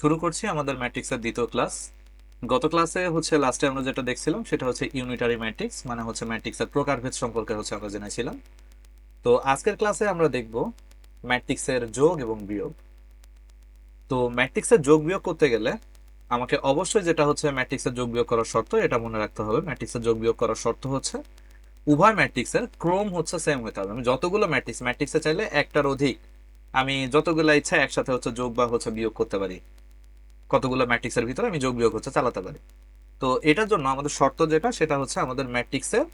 শুরু করছি আমাদের ম্যাট্রিক্সের দ্বিতীয় ক্লাস। গত ক্লাসে হচ্ছে লাস্টে আমরা যেটা দেখছিলাম, সেটা হচ্ছে ইউনিটারি ম্যাট্রিক্স মানে হচ্ছে ম্যাট্রিক্সের প্রকারভেদ সম্পর্কে হচ্ছে আমরা জেনেছিলাম। তো আজকের ক্লাসে আমরা দেখব ম্যাট্রিক্সের যোগ এবং বিয়োগ। তো ম্যাট্রিক্সের যোগ বিয়োগ করতে গেলে আমাকে অবশ্যই যেটা হচ্ছে ম্যাট্রিক্সের যোগ বিয়োগ করার শর্ত, এটা মনে রাখতে হবে। ম্যাট্রিক্সের যোগ বিয়োগ করার শর্ত হচ্ছে উভয় ম্যাট্রিক্সের ক্রম হচ্ছে সেম হতে হবে। আমি যতগুলো ম্যাট্রিক্স ম্যাট্রিক্সে চাইলে একটার অধিক আমি যতগুলো ইচ্ছা একসাথে হচ্ছে যোগ বা হচ্ছে বিয়োগ করতে পারি। কতগুলো ম্যাট্রিক্সের ভিতরে আমি যোগ বিয়োগ হচ্ছে চালাতে পারি। তো এটার জন্য আমাদের শর্ত যেটা, সেটা হচ্ছে আমাদের ম্যাট্রিক্সের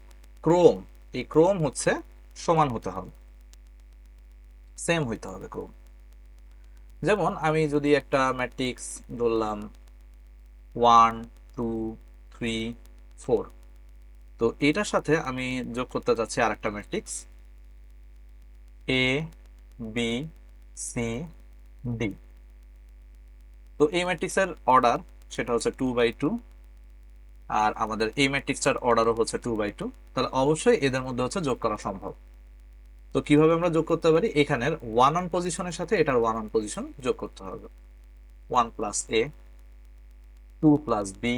ক্রম এই ক্রম হচ্ছে সমান হতে হবে। সেম হইতে হবে ক্রম যেমন আমি যদি একটা ম্যাট্রিক্স ধরলাম ওয়ান টু থ্রি ফোর তো এটার সাথে আমি যোগ করতে চাচ্ছি আর একটা matrix A B C D তো এই ম্যাট্রিক্সের অর্ডার সেটা হচ্ছে টু বাই টু আর আমাদের এই ম্যাট্রিক্সটার অর্ডারও হচ্ছে টু বাই টু তাহলে অবশ্যই এদের মধ্যে হচ্ছে যোগ করা সম্ভব। তো কীভাবে আমরা যোগ করতে পারি? এখানের ওয়ান অন পজিশনের সাথে এটার ওয়ান অন পজিশন যোগ করতে হবে। One plus A two plus B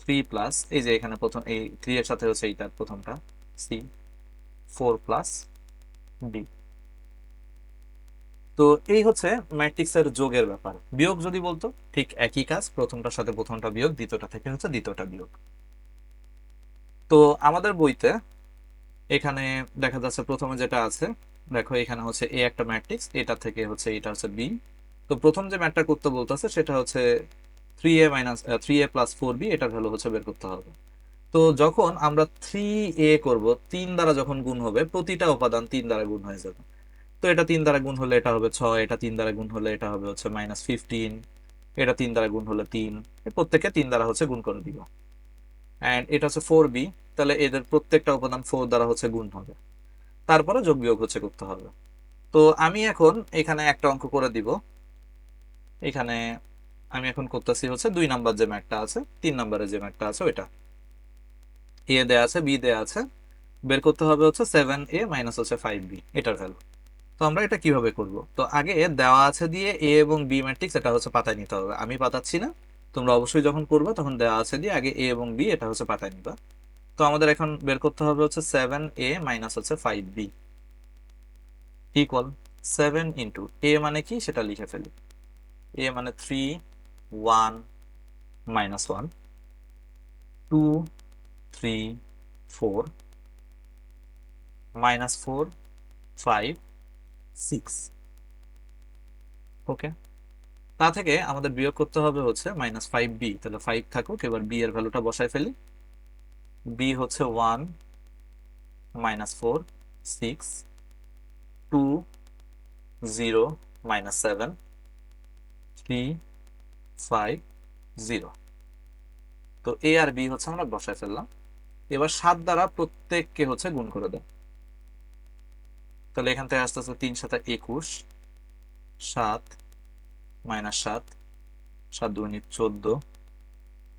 three plus এই যে এখানে প্রথম, এই থ্রি এর সাথে হচ্ছে এইটার প্রথমটা সি ফোর প্লাস ডি তো এই হচ্ছে ম্যাট্রিক্সের যোগের ব্যাপার। বিয়োগ যদি বলতো, ঠিক একই কাজ, প্রথমটার সাথে প্রথমটা বিয়োগ, দ্বিতীয়টা থেকে হচ্ছে দ্বিতীয়টা বিয়োগ। তো আমাদের বইতে এখানে দেখা যাচ্ছে প্রথমে যেটা আছে, দেখো এখানে হচ্ছে এ একটা ম্যাট্রিক্স এটা থেকে হচ্ছে এটা হচ্ছে বি তো প্রথম যে ম্যাটটা করতে বলতেছে, সেটা হচ্ছে three A minus three A plus four B এটার ভ্যালু হচ্ছে বের করতে হবে। তো যখন আমরা থ্রি এ করব, তিন দ্বারা যখন গুণ হবে, প্রতিটা উপাদান তিন দ্বারা গুণ হয়ে যাবে। তো এটা তিন দ্বারা গুণ হলে এটা হবে ছয়, এটা তিন দ্বারা গুণ হলে এটা হবে হচ্ছে মাইনাস ফিফটিন এটা তিন দ্বারা গুণ হলে তিন প্রত্যেককে তিন দ্বারা হচ্ছে গুণ করে দিব। অ্যান্ড এটা হচ্ছে ফোর বি তাহলে এদের প্রত্যেকটা উপাদান ফোর দ্বারা হচ্ছে গুণ হবে। তারপরে যোগ বিয়োগ হচ্ছে করতে হবে। তো আমি এখন এখানে একটা অঙ্ক করে দিব। এখানে আমি এখন করতেছি হচ্ছে দুই নাম্বার যে ম্যাটটা আছে, তিন নাম্বারের যে ম্যাটটা আছে ওইটা। এ দেয়া আছে, বি দেয়া আছে, বের করতে হবে হচ্ছে সেভেন এ মাইনাস হচ্ছে ফাইভ বি এটার ভ্যালু তো আমরা এটা কীভাবে করব? তো আগে দেওয়া আছে দিয়ে এ এবং বি ম্যাট্রিক্স এটা হচ্ছে পাতায় নিতে হবে। আমি পাতাচ্ছি না। তোমরা অবশ্যই যখন করবে তখন দেওয়া আছে দিয়ে আগে এ এবং বি এটা হচ্ছে পাতায় নিবা। তো আমাদের এখন বের করতে হবে হচ্ছে সেভেন এ মাইনাস হচ্ছে five B equal seven into A মানে কি? সেটা লিখে ফেলি। এ মানে three one minus one two three four minus four five six okay তা থেকে আমাদের বিয়োগ করতে হবে হচ্ছে মাইনাস ফাইভ বি তাহলে ফাইভ থাকুক, এবার বি এর ভ্যালুটা বসায় ফেলি। বি হচ্ছে one minus four six two zero minus seven three five zero তো এ আর বি হচ্ছে আমরা বসায় ফেললাম। এবার সাত দ্বারা প্রত্যেককে হচ্ছে গুণ করে দেয় তাহলে এখান থেকে আসতে আসতে তিন সাথে একুশ, সাত, মাইনাস সাত সাত দুই চোদ্দ,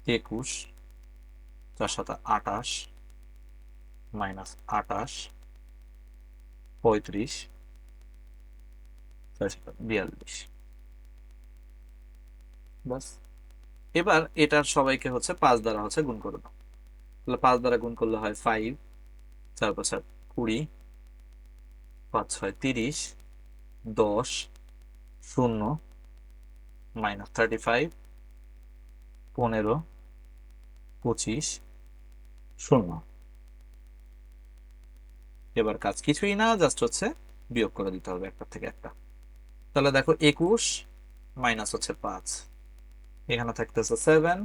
একুশ, চার সাথে আটাশ মাইনাস আটাশ পঁয়ত্রিশ, চার সাথে বিয়াল্লিশ। বাস এবার এটার সবাইকে হচ্ছে পাঁচ দ্বারা হচ্ছে গুণ করে দাও। তাহলে পাঁচ দ্বারা গুণ করলে হয় ফাইভ চার পাঁচ কুড়ি পাঁচ ছয় তিরিশ, দশ, শূন্য মাইনাস থার্টি ফাইভ পনেরো, পঁচিশ, শূন্য। এবার কাজ কিছুই না জাস্ট হচ্ছে বিয়োগ করে দিতে হবে একটা থেকে একটা। তাহলে দেখো একুশ মাইনাস হচ্ছে পাঁচ। এখানে থাকতেছে সেভেন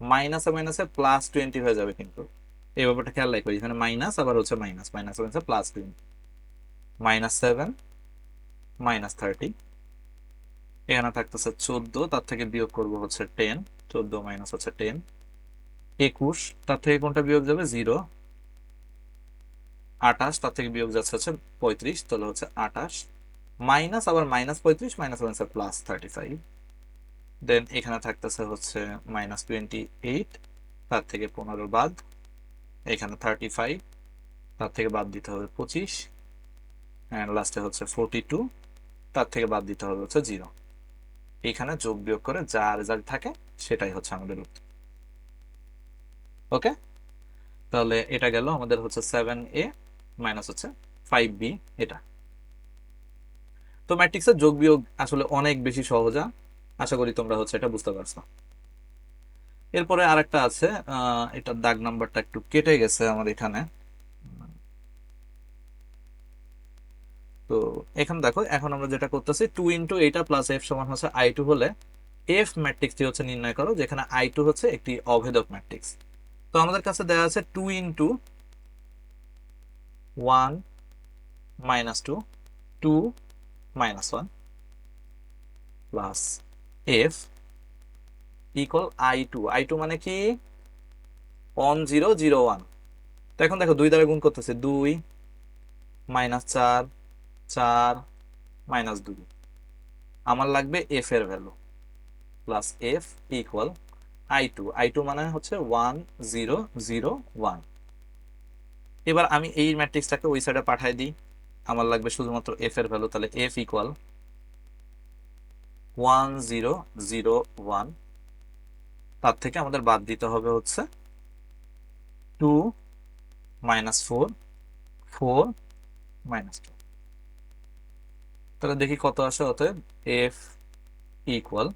মাইনাসে মাইনাসে প্লাস টোয়েন্টি হয়ে যাবে কিন্তু। এই ব্যাপারটা খেয়াল রাখবে, এখানে মাইনাস আবার হচ্ছে মাইনাস মাইনাস মাইনাসে plus twenty minus seven, minus thirty. এখানে থাকতেছে চোদ্দ, তার থেকে বিয়োগ করব হচ্ছে টেন, চোদ্দ মাইনাস হচ্ছে টেন। একুশ, তার থেকে কোনটা বিয়োগ যাবে? জিরো। আঠাশ, তার থেকে বিয়োগ যাচ্ছে হচ্ছে পঁয়ত্রিশ, তাহলে হচ্ছে আঠাশ। মাইনাস, আবার মাইনাস পঁয়ত্রিশ, minus minus plus thirty five then এখানে থাকতেছে হচ্ছে মাইনাস টোয়েন্টি এইট তার থেকে পনেরো বাদ। এখানে থার্টি ফাইভ তার থেকে বাদ দিতে হবে পঁচিশ। অ্যান্ড লাস্টে হচ্ছে ফোরটি টু তার থেকে বাদ দিতে হবে হচ্ছে জিরো এখানে যোগ বিয়োগ করে যা রেজাল্ট থাকে সেটাই হচ্ছে আমাদের উত্তর। ওকে তাহলে এটা গেল আমাদের হচ্ছে সেভেন এ মাইনাস হচ্ছে ফাইভ বি এটা। তো ম্যাট্রিক্সের যোগ বিয়োগ আসলে অনেক বেশি সহজা। আশা করি তোমরা হচ্ছে এটা বুঝতে পারছ। এরপরে আরেকটা আছে এটার দাগ নাম্বারটা একটু কেটে গেছে আমার এখানে। তো এখানে দেখো, এখন আমরা যেটা করতেছি টু ইন্টু এইটা প্লাস এফ সমান হচ্ছে আই টু হলে এফ ম্যাট্রিক্সটি হচ্ছে নির্ণয় করো, যেখানে আই টু হচ্ছে একটি অভেদক ম্যাট্রিক্স তো আমাদের কাছে দেওয়া আছে two into one minus two two minus one plus F equal I two I two মানে কি? ওয়ান জিরো জিরো ওয়ান তো এখন দেখো, দুই দ্বারা গুণ করতেছে, দুই মাইনাস চার চার মাইনাস দুই। আমার লাগবে এফ এর value plus F equal I two I two মানে হচ্ছে ওয়ান জিরো জিরো ওয়ান এবার আমি এই ম্যাট্রিক্সটাকে ওই সাইডে পাঠাই দিই। আমার লাগবে শুধুমাত্র এফ এর ভ্যালু তাহলে F equal one zero zero one তার থেকে আমাদের বাদ দিতে হবে হচ্ছে two minus four four minus two তাহলে দেখি কত আসে, অতএব এফ ইকুয়াল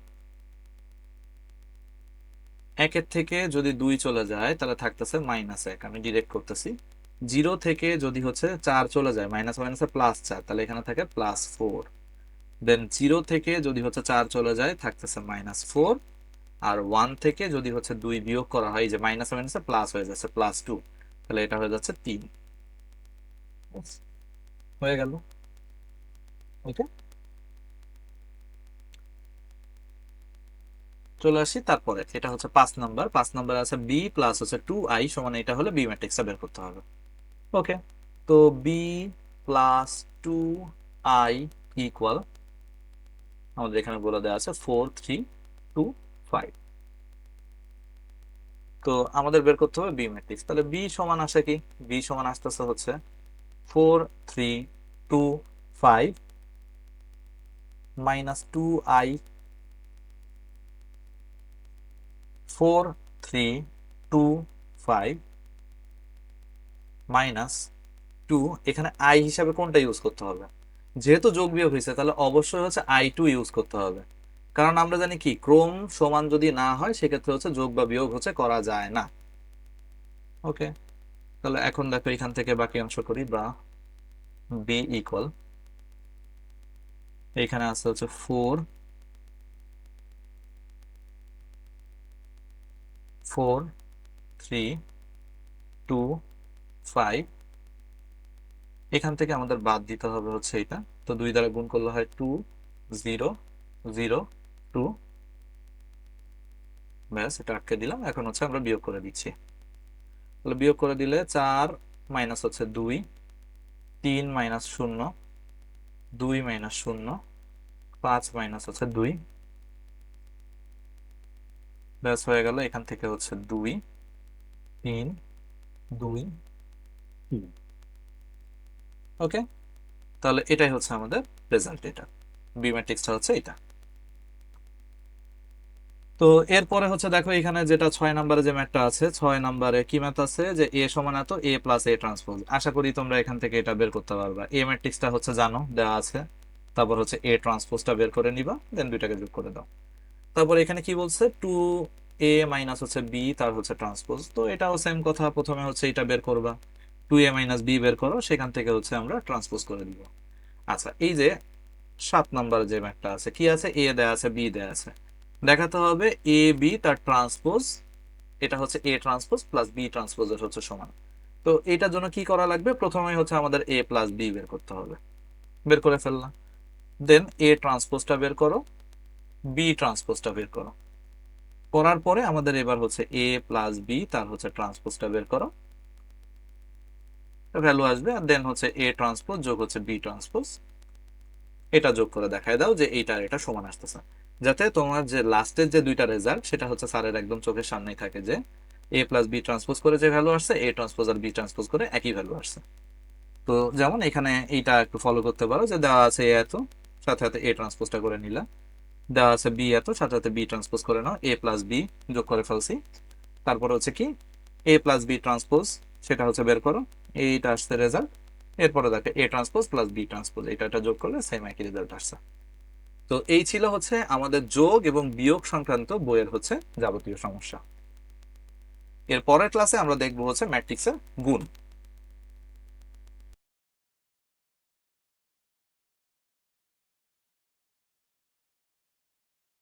একের থেকে যদি দুই চলে যায়, তাহলে থাকতেছে মাইনাস এক। আমি ডিরেক্ট করতেছি। জিরো থেকে যদি হচ্ছে চার চলে যায় মাইনাস মাইনাসে প্লাস চার, তাহলে এখানে থাকে প্লাস ফোর দেন জিরো থেকে যদি হচ্ছে চার চলে যায়, থাকতেছে মাইনাস ফোর আর ওয়ান থেকে যদি হচ্ছে দুই বিয়োগ করা হয় যে মাইনাস মাইনাসে প্লাস হয়ে যাচ্ছে প্লাস টু তাহলে এটা হয়ে যাচ্ছে তিন। হয়ে গেল। ওকে। চলে আসি তারপরে এটা হচ্ছে পাঁচ নাম্বার। পাঁচ নাম্বার আছে বি প্লাস হচ্ছে টু আই সমান এটা হলে বি ম্যাট্রিক্সটা বের করতে হবে। ওকে, তো B plus two I equal আমাদের এখানে বলে দেওয়া আছে ফোর থ্রি টু ফাইভ তো আমাদের বের করতে হবে বি ম্যাট্রিক্স তাহলে বি সমান আসে কি? বি সমান আসতেছে হচ্ছে four three two five minus two I four three two five minus two এখানে আই হিসাবে কোনটা ইউজ করতে হবে? যেহেতু যোগ বিয়োগ হয়েছে, তাহলে অবশ্যই হচ্ছে আই টু ইউজ করতে হবে। কারণ আমরা জানি কি, ক্রম সমান যদি না হয়, সেক্ষেত্রে হচ্ছে যোগ বা বিয়োগ হচ্ছে করা যায় না। ওকে তাহলে এখন দেখো এখান থেকে বাকি অংশ করি বা বি ইকুয়াল এখানে আছে হচ্ছে four four three two five এখান থেকে আমাদের বাদ দিতে হবে হচ্ছে এটা। তো দুই দ্বারা গুণ করলে হয় টু জিরো জিরো টু ব্যাস, এটা আটকে দিলাম। এখন হচ্ছে আমরা বিয়োগ করে দিচ্ছি। তাহলে বিয়োগ করে দিলে চার মাইনাস হচ্ছে দুই, তিন মাইনাস শূন্য। দুই মাইনাস শূন্য, পাঁচ মাইনাস হচ্ছে দুই। ব্যাস, হয়ে গেল, এখান থেকে হচ্ছে দুই, তিন দুই, তিন। ওকে তাহলে এটাই হচ্ছে আমাদের রেজাল্ট এটা বি ম্যাট্রিক্সটা হচ্ছে এটা। তো এরপরে হচ্ছে দেখো এখানে যেটা ছয় নম্বরে যে ম্যাথটা আছে, ছয় নম্বরে কি ম্যাথ আছে? যে এ সমান এত, এ প্লাস এ ট্রান্সপোজ আশা করি তোমরা এখান থেকে এটা বের করতে পারবা। এ ম্যাট্রিক্সটা হচ্ছে জানো, দেওয়া আছে। তারপর হচ্ছে এ ট্রান্সপোজটা বের করে নিবা দেন দুইটাকে যোগ করে দাও। তারপর এখানে কি বলছে? টু এ মাইনাস হচ্ছে বি তার হচ্ছে ট্রান্সপোজ তো এটাও সেম কথা, প্রথমে হচ্ছে এটা বের করবা। টু এ মাইনাস বি বের করো, সেখান থেকে হচ্ছে আমরা ট্রান্সপোজ করে দিব আচ্ছা এই যে সাত নাম্বার যে ম্যাথটা আছে, কি আছে? এ দেয়া আছে বি দেয়া আছে। দেখাতে হবে এ বি তার ট্রান্সপোজ এটা হচ্ছে এ ট্রান্সপোজ প্লাস বি ট্রান্সপোজের হচ্ছে সমান। তো এটার জন্য কি করা লাগবে? প্রথমে হচ্ছে আমাদের এ প্লাস বি বের করতে হবে। বের করে ফেললাম। দেন এ ট্রান্সপোজটা বের করো বি ট্রান্সপোজটা বের করো। করার পরে আমাদের এবার হচ্ছে এ প্লাস বি তার হচ্ছে ট্রান্সপোজটা বের করো। ভ্যালু আসবে, আর দেন হচ্ছে এ ট্রান্সপোজ যোগ হচ্ছে বি ট্রান্সপোজ এটা যোগ করে দেখায় দাও যে এইটা এটা সমান আসতেছে। যাতে তোমার যে লাস্টের যে দুইটা রেজাল্ট সেটা হচ্ছে স্যারের একদম চোখের সামনেই থাকে যে এ প্লাস বি ট্রান্সপোজ করে যে ভ্যালু আসছে এ ট্রান্সপোজ আর বি ট্রান্সপোজ করে একই ভ্যালু আসছে। তো যেমন এখানে এইটা একটু ফলো করতে পারো যে দেওয়া আছে এ এত, সাথে সাথে এ ট্রান্সপোজটা করে নিলাম দেওয়া আছে বি এত, সাথে সাথে বি ট্রান্সপোজ করে নাও এ প্লাস বি যোগ করে ফেলছি। তারপরে হচ্ছে কি এ প্লাস বি ট্রান্সপোজ সেটা হচ্ছে বের করো, এইটা আসছে রেজাল্ট এরপরে দেখে A transpose plus B transpose এটা যোগ করলে সেম একই রেজাল্ট আসছে। তো এই ছিল হচ্ছে আমাদের যোগ এবং বিয়োগ সংক্রান্ত বইয়ের হচ্ছে যাবতীয় সমস্যা। এর পরের ক্লাসে আমরা দেখব হচ্ছে ম্যাট্রিক্সের গুণ।